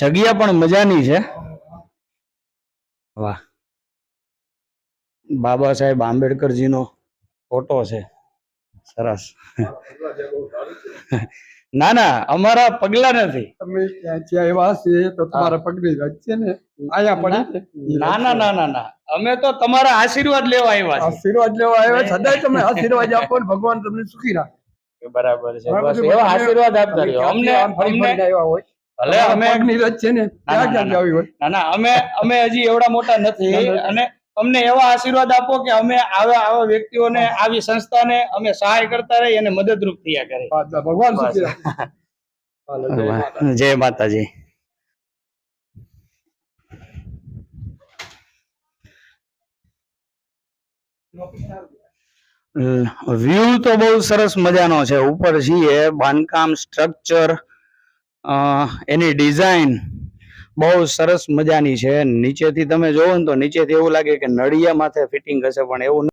જગ્યા પણ મજાની છે. વાહ. બાબા સાહેબ આંબેડકરજીનો ફોટો છે. સરસ. ના ના અમારા પગલા નથી. તમે એવા છે તો તમારા પગની છે ને આયા પડી ના ના ના ના ના. અમે તો તમારા આશીર્વાદ લેવા આવ્યા આશીર્વાદ લેવા આવ્યા સદાય તમે આશીર્વાદ આપો ને ભગવાન તમને સુખી રાખે. બરાબર છે. બસ એવા આશીર્વાદ આપતા રહ્યો. અમને અમને આવ્યા હોય? ભલે અમે પગની વચ્ચે ને ક્યાં ક્યાં ના, હોય? ના ના અમે અમે હજી એવડા મોટા નથી. અને અમને એવા આશીર્વાદ આપો કે અમે આવા આવા વ્યક્તિઓને આવી સંસ્થાને અમે સહાય કરતા રહી અને મદદરૂપ થયા કરે. ભગવાન જય માતાજી. વ્યૂ તો બહુ સરસ મજાનો છે. ઉપર છીએ બાંધકામ સ્ટ્રક્ચર એની ડિઝાઇન બહુ સરસ મજાની છે. નીચેથી તમે જોવો ને તો નીચેથી એવું લાગે કે નળિયા માથે ફિટિંગ હશે, પણ એવું